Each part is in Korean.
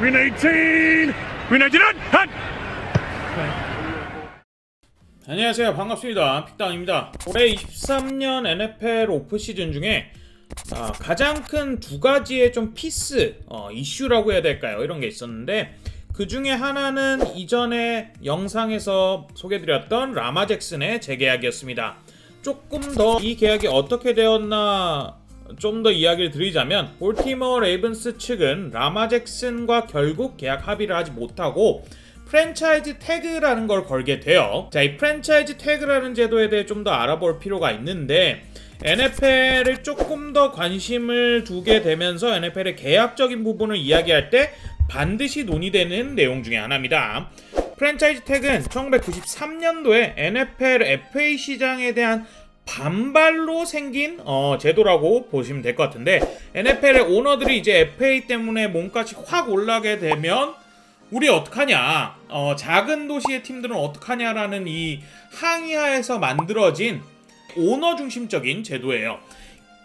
Win 18! Win 18! 한! 안녕하세요 반갑습니다 픽당입니다 올해 23년 NFL 오프시즌 중에 아, 가장 큰 두 가지의 좀 피스 어, 이슈라고 해야 될까요 이런 게 있었는데 그 중에 하나는 이전에 영상에서 소개드렸던 라마 잭슨의 재계약이었습니다 조금 더 이 계약이 어떻게 되었나 좀 더 이야기를 드리자면 볼티모어 레이븐스 측은 라마 잭슨과 결국 계약 합의를 하지 못하고 프랜차이즈 태그라는 걸 걸게 돼요. 자, 이 프랜차이즈 태그라는 제도에 대해 좀 더 알아볼 필요가 있는데 NFL을 조금 더 관심을 두게 되면서 NFL의 계약적인 부분을 이야기할 때 반드시 논의되는 내용 중에 하나입니다. 프랜차이즈 태그는 1993년도에 NFL FA 시장에 대한 반발로 생긴 어, 제도라고 보시면 될 것 같은데 NFL의 오너들이 이제 FA 때문에 몸값이 확 올라게 되면 우리 어떡하냐 어, 작은 도시의 팀들은 어떡하냐라는 이 항의하에서 만들어진 오너 중심적인 제도예요.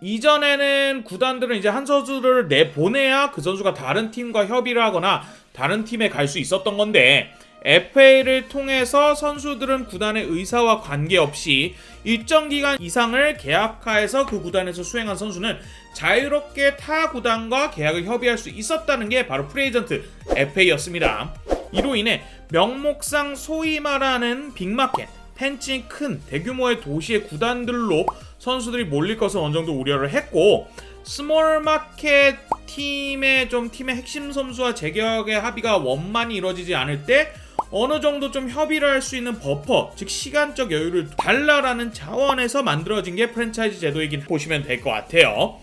이전에는 구단들은 이제 한 선수를 내보내야 그 선수가 다른 팀과 협의를 하거나 다른 팀에 갈 수 있었던 건데 FA를 통해서 선수들은 구단의 의사와 관계없이 일정 기간 이상을 계약하에서 그 구단에서 수행한 선수는 자유롭게 타 구단과 계약을 협의할 수 있었다는 게 바로 프레이전트 FA였습니다. 이로 인해 명목상 소위 말하는 빅마켓, 팬층이 큰 대규모의 도시의 구단들로 선수들이 몰릴 것을 어느 정도 우려를 했고 스몰 마켓 팀의 좀 팀의 핵심 선수와 재계약의 합의가 원만히 이루어지지 않을 때 어느 정도 좀 협의를 할 수 있는 버퍼, 즉 시간적 여유를 달라라는 차원에서 만들어진 게 프랜차이즈 제도이긴 보시면 될 것 같아요.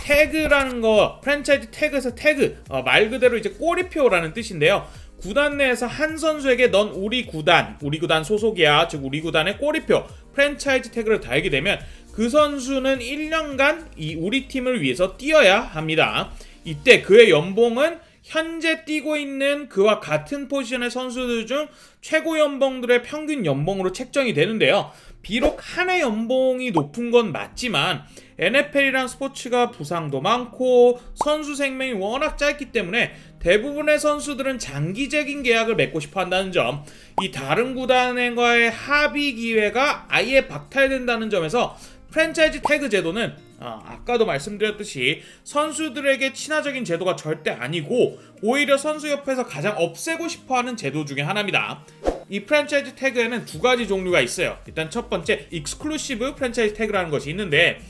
태그라는 거 프랜차이즈 태그에서 태그 어, 말 그대로 이제 꼬리표라는 뜻인데요. 구단 내에서 한 선수에게 넌 우리 구단, 우리 구단 소속이야, 즉 우리 구단의 꼬리표 프랜차이즈 태그를 달게 되면 그 선수는 1년간 이 우리 팀을 위해서 뛰어야 합니다. 이때 그의 연봉은 현재 뛰고 있는 그와 같은 포지션의 선수들 중 최고 연봉들의 평균 연봉으로 책정이 되는데요. 비록 한 해 연봉이 높은 건 맞지만 NFL이란 스포츠가 부상도 많고 선수 생명이 워낙 짧기 때문에 대부분의 선수들은 장기적인 계약을 맺고 싶어 한다는 점, 이 다른 구단과의 합의 기회가 아예 박탈된다는 점에서 프랜차이즈 태그 제도는 아, 아까도 말씀드렸듯이 선수들에게 친화적인 제도가 절대 아니고 오히려 선수 옆에서 가장 없애고 싶어하는 제도 중에 하나입니다. 이 프랜차이즈 태그에는 두 가지 종류가 있어요. 일단 첫 번째 익스클루시브 프랜차이즈 태그라는 것이 있는데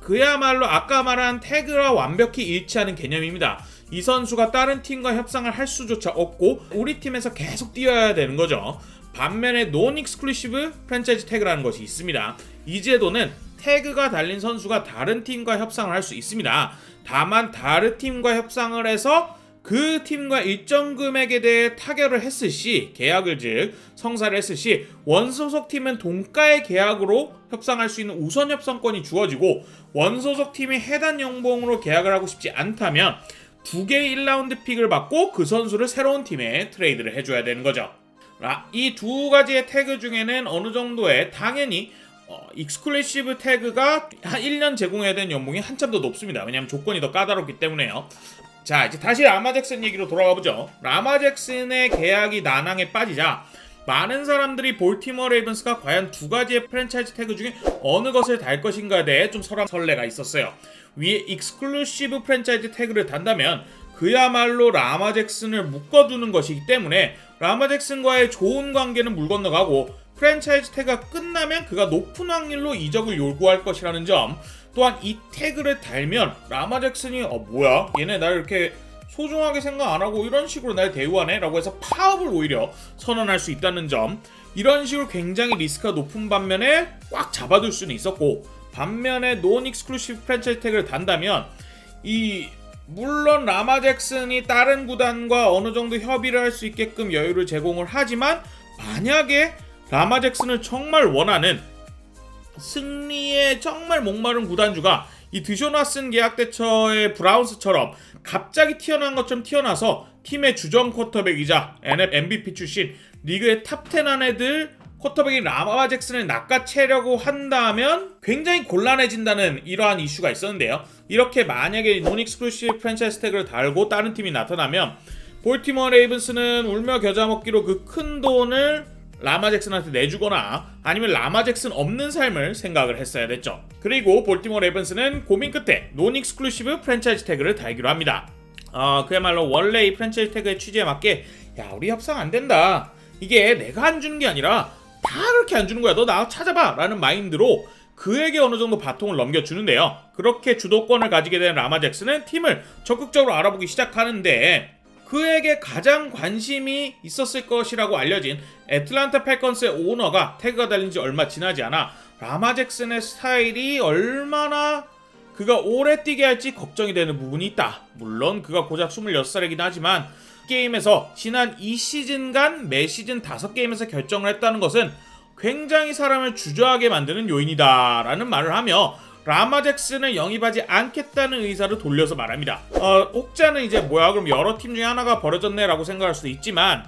그야말로 아까 말한 태그와 완벽히 일치하는 개념입니다. 이 선수가 다른 팀과 협상을 할 수조차 없고 우리 팀에서 계속 뛰어야 되는 거죠. 반면에 논 익스클루시브 프랜차이즈 태그라는 것이 있습니다. 이 제도는 태그가 달린 선수가 다른 팀과 협상을 할 수 있습니다. 다만 다른 팀과 협상을 해서 그 팀과 일정 금액에 대해 타결을 했을 시 계약을 즉 성사를 했을 시 원소속 팀은 동가의 계약으로 협상할 수 있는 우선 협상권이 주어지고 원소속 팀이 해당 연봉으로 계약을 하고 싶지 않다면 두 개의 1라운드 픽을 받고 그 선수를 새로운 팀에 트레이드를 해줘야 되는 거죠. 이 두 가지의 태그 중에는 어느 정도의 당연히 어, 익스클루시브 태그가 한 1년 제공해야 되는 연봉이 한참 더 높습니다. 왜냐하면 조건이 더 까다롭기 때문에요. 자 이제 다시 라마 잭슨 얘기로 돌아가 보죠. 라마 잭슨의 계약이 난항에 빠지자 많은 사람들이 볼티머 레이븐스가 과연 두 가지의 프랜차이즈 태그 중에 어느 것을 달 것인가에 대해 좀 설왕설래가 있었어요. 위에 익스클루시브 프랜차이즈 태그를 단다면 그야말로 라마 잭슨을 묶어두는 것이기 때문에 라마 잭슨과의 좋은 관계는 물 건너가고 프랜차이즈 태그가 끝나면 그가 높은 확률로 이적을 요구할 것이라는 점. 또한 이 태그를 달면 라마 잭슨이 어 뭐야? 얘네 날 이렇게 소중하게 생각 안 하고 이런 식으로 날 대우하네? 라고 해서 파업을 오히려 선언할 수 있다는 점. 이런 식으로 굉장히 리스크가 높은 반면에 꽉 잡아둘 수는 있었고 반면에 논 익스클루시브 프랜차이즈 태그를 단다면 이 물론 라마 잭슨이 다른 구단과 어느 정도 협의를 할 수 있게끔 여유를 제공을 하지만 만약에 라마 잭슨을 정말 원하는 승리에 정말 목마른 구단주가 이 드쇼 나슨 계약 대처의 브라운스처럼 갑자기 튀어나온 것처럼 튀어나서 팀의 주전 쿼터백이자 NF MVP 출신 리그의 탑10 안에 들 쿼터백인 라마 잭슨을 낚아채려고 한다면 굉장히 곤란해진다는 이러한 이슈가 있었는데요. 이렇게 만약에 논 익스클루시브 프랜차이즈 태그를 달고 다른 팀이 나타나면 볼티모어 레이븐스는 울며 겨자 먹기로 그 큰 돈을 라마 잭슨한테 내주거나 아니면 라마 잭슨 없는 삶을 생각을 했어야 됐죠. 그리고 볼티모어 레이븐스는 고민 끝에 논 익스클루시브 프랜차이즈 태그를 달기로 합니다. 아 그야말로 원래 이 프랜차이즈 태그의 취지에 맞게 야 우리 협상 안 된다. 이게 내가 안 주는 게 아니라 다 그렇게 안 주는 거야. 너 나 찾아봐. 라는 마인드로 그에게 어느 정도 바통을 넘겨주는데요. 그렇게 주도권을 가지게 된 라마 잭슨은 팀을 적극적으로 알아보기 시작하는데 그에게 가장 관심이 있었을 것이라고 알려진 애틀란타 팔컨스의 오너가 태그가 달린 지 얼마 지나지 않아 라마 잭슨의 스타일이 얼마나 그가 오래 뛰게 할지 걱정이 되는 부분이 있다. 물론 그가 고작 26살이긴 하지만 게임에서 지난 2시즌간 매 시즌 5게임에서 결정을 했다는 것은 굉장히 사람을 주저하게 만드는 요인이다 라는 말을 하며 라마 잭슨을 영입하지 않겠다는 의사를 돌려서 말합니다. 어, 혹자는 이제 뭐야 그럼 여러 팀 중에 하나가 벌어졌네라고 생각할 수도 있지만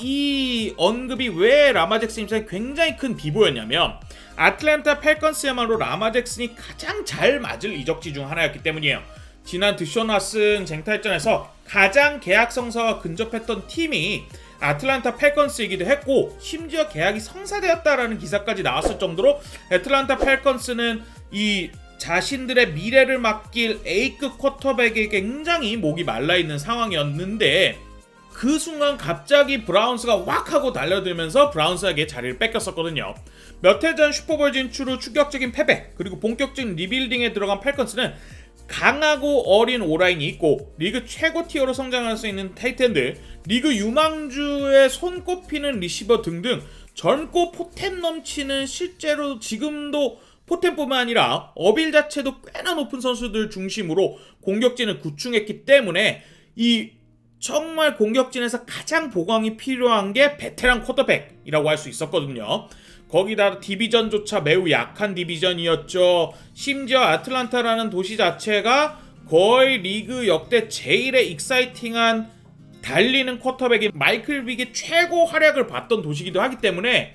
이 언급이 왜 라마 잭슨 입장에 굉장히 큰 비보였냐면 아틀란타 팔컨스야말로 라마 잭슨이 가장 잘 맞을 이적지 중 하나였기 때문이에요. 지난 드쇼나슨 쟁탈전에서 가장 계약 성사와 근접했던 팀이 아틀란타 팔컨스이기도 했고 심지어 계약이 성사되었다라는 기사까지 나왔을 정도로 애틀란타 팔컨스는 이 자신들의 미래를 맡길 A급 쿼터백에 굉장히 목이 말라 있는 상황이었는데 그 순간 갑자기 브라운스가 확 하고 달려들면서 브라운스에게 자리를 뺏겼었거든요. 몇 해 전 슈퍼볼 진출 후 충격적인 패배 그리고 본격적인 리빌딩에 들어간 팔컨스는 강하고 어린 오라인이 있고 리그 최고 티어로 성장할 수 있는 타이텐드, 리그 유망주의 손꼽히는 리시버 등등 젊고 포텐 넘치는 실제로 지금도 포텐뿐만 아니라 어빌 자체도 꽤나 높은 선수들 중심으로 공격진을 구축했기 때문에 이 정말 공격진에서 가장 보강이 필요한 게 베테랑 쿼터백이라고 할 수 있었거든요. 거기다 디비전조차 매우 약한 디비전이었죠. 심지어 아틀란타라는 도시 자체가 거의 리그 역대 제일의 익사이팅한 달리는 쿼터백인 마이클 빅의 최고 활약을 봤던 도시기도 하기 때문에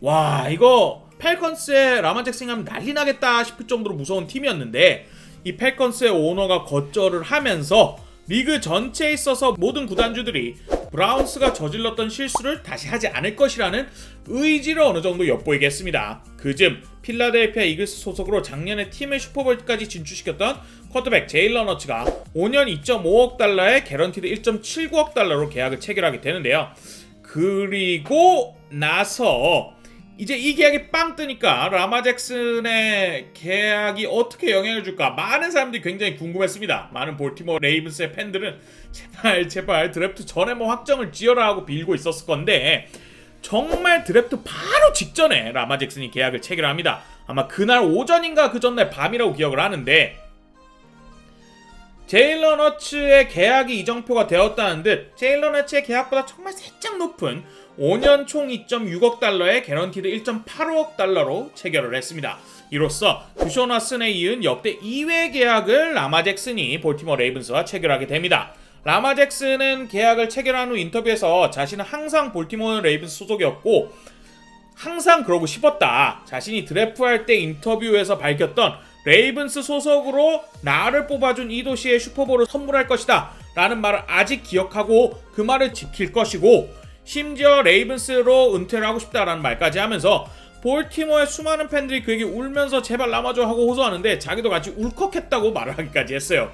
와 이거 펠컨스의 라마 잭슨 하면 난리 나겠다 싶을 정도로 무서운 팀이었는데 이 펠컨스의 오너가 거절을 하면서 리그 전체에 있어서 모든 구단주들이 브라운스가 저질렀던 실수를 다시 하지 않을 것이라는 의지를 어느 정도 엿보이게 했습니다. 그즈음 필라델피아 이글스 소속으로 작년에 팀의 슈퍼볼까지 진출시켰던 쿼터백 제일런 너츠가 5년 2.5억 달러에 개런티드 1.79억 달러로 계약을 체결하게 되는데요. 그리고 나서 이제 이 계약이 빵 뜨니까 라마 잭슨의 계약이 어떻게 영향을 줄까 많은 사람들이 굉장히 궁금했습니다. 많은 볼티모어 레이븐스의 팬들은 제발 제발 드래프트 전에 뭐 확정을 지어라 하고 빌고 있었을 건데 정말 드래프트 바로 직전에 라마 잭슨이 계약을 체결합니다. 아마 그날 오전인가 그 전날 밤이라고 기억을 하는데 제일런 허츠의 계약이 이정표가 되었다는 듯 제일런 허츠의 계약보다 정말 살짝 높은 5년 총 2.6억 달러에 개런티드 1.85억 달러로 체결을 했습니다. 이로써 구쇼 나슨에 이은 역대 2회 계약을 라마 잭슨이 볼티모 레이븐스와 체결하게 됩니다. 라마 잭슨은 계약을 체결한 후 인터뷰에서 자신은 항상 볼티모 레이븐스 소속이었고 항상 그러고 싶었다. 자신이 드래프할 때 인터뷰에서 밝혔던 레이븐스 소속으로 나를 뽑아준 이 도시의 슈퍼볼을 선물할 것이다. 라는 말을 아직 기억하고 그 말을 지킬 것이고 심지어 레이븐스로 은퇴를 하고 싶다라는 말까지 하면서 볼티모어의 수많은 팬들이 그에게 울면서 제발 남아줘 하고 호소하는데 자기도 같이 울컥했다고 말을 하기까지 했어요.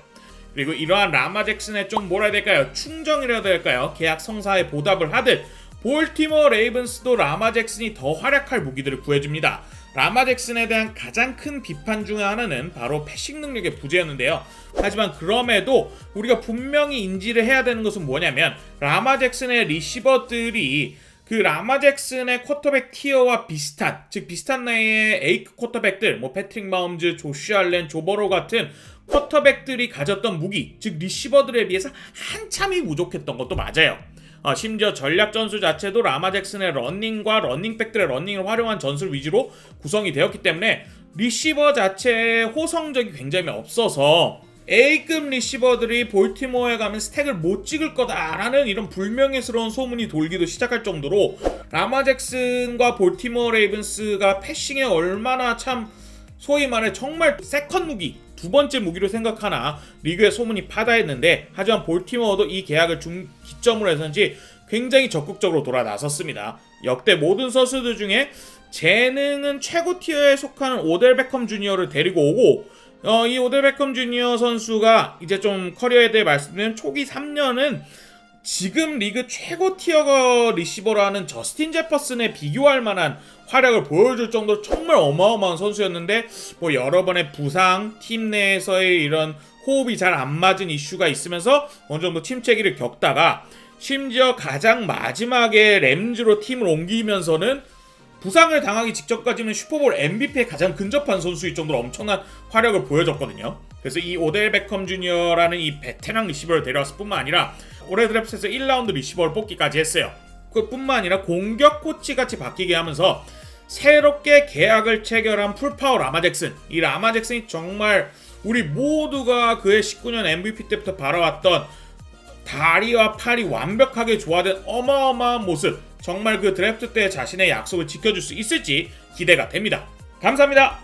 그리고 이러한 라마 잭슨의 좀 뭐라 해야 될까요? 충정이라 해야 될까요? 계약 성사에 보답을 하듯 볼티모어 레이븐스도 라마 잭슨이 더 활약할 무기들을 구해줍니다. 라마 잭슨에 대한 가장 큰 비판 중의 하나는 바로 패싱 능력의 부재였는데요. 하지만 그럼에도 우리가 분명히 인지를 해야 되는 것은 뭐냐면 라마 잭슨의 리시버들이 그 라마 잭슨의 쿼터백 티어와 비슷한 즉 비슷한 나이의 에이크 쿼터백들 뭐 패트릭 마움즈, 조슈 알렌, 조버로 같은 쿼터백들이 가졌던 무기 즉 리시버들에 비해서 한참이 부족했던 것도 맞아요. 어, 심지어 전략 전술 자체도 라마 잭슨의 러닝과 러닝백들의 러닝을 활용한 전술 위주로 구성이 되었기 때문에 리시버 자체의 호성적이 굉장히 없어서 A급 리시버들이 볼티모어에 가면 스택을 못 찍을 거다라는 이런 불명예스러운 소문이 돌기도 시작할 정도로 라마 잭슨과 볼티모어 레이븐스가 패싱에 얼마나 참 소위 말해 정말 세컨 무기 두 번째 무기로 생각하나 리그의 소문이 파다했는데 하지만 볼티모어도 이 계약을 중 기점으로 해서인지 굉장히 적극적으로 돌아 나섰습니다. 역대 모든 선수들 중에 재능은 최고 티어에 속하는 오델 베컴 주니어를 데리고 오고 어, 이 오델 베컴 주니어 선수가 이제 좀 커리어에 대해 말씀드리면 초기 3년은 지금 리그 최고 티어 리시버라는 저스틴 제퍼슨에 비교할 만한 활약을 보여줄 정도로 정말 어마어마한 선수였는데 뭐 여러 번의 부상, 팀 내에서의 이런 호흡이 잘 안 맞은 이슈가 있으면서 어느 정도 침체기를 겪다가 심지어 가장 마지막에 램즈로 팀을 옮기면서는 부상을 당하기 직전까지는 슈퍼볼 MVP에 가장 근접한 선수일 정도로 엄청난 활약을 보여줬거든요. 그래서 이 오델 베컴 주니어라는 이 베테랑 리시버를 데려왔을 뿐만 아니라 올해 드래프트에서 1라운드 리시버를 뽑기까지 했어요. 그뿐만 아니라 공격 코치 같이 바뀌게 하면서 새롭게 계약을 체결한 풀파워 라마 잭슨. 이 라마 잭슨이 정말 우리 모두가 그의 19년 MVP 때부터 바라왔던 다리와 팔이 완벽하게 조화된 어마어마한 모습. 정말 그 드래프트 때 자신의 약속을 지켜줄 수 있을지 기대가 됩니다. 감사합니다.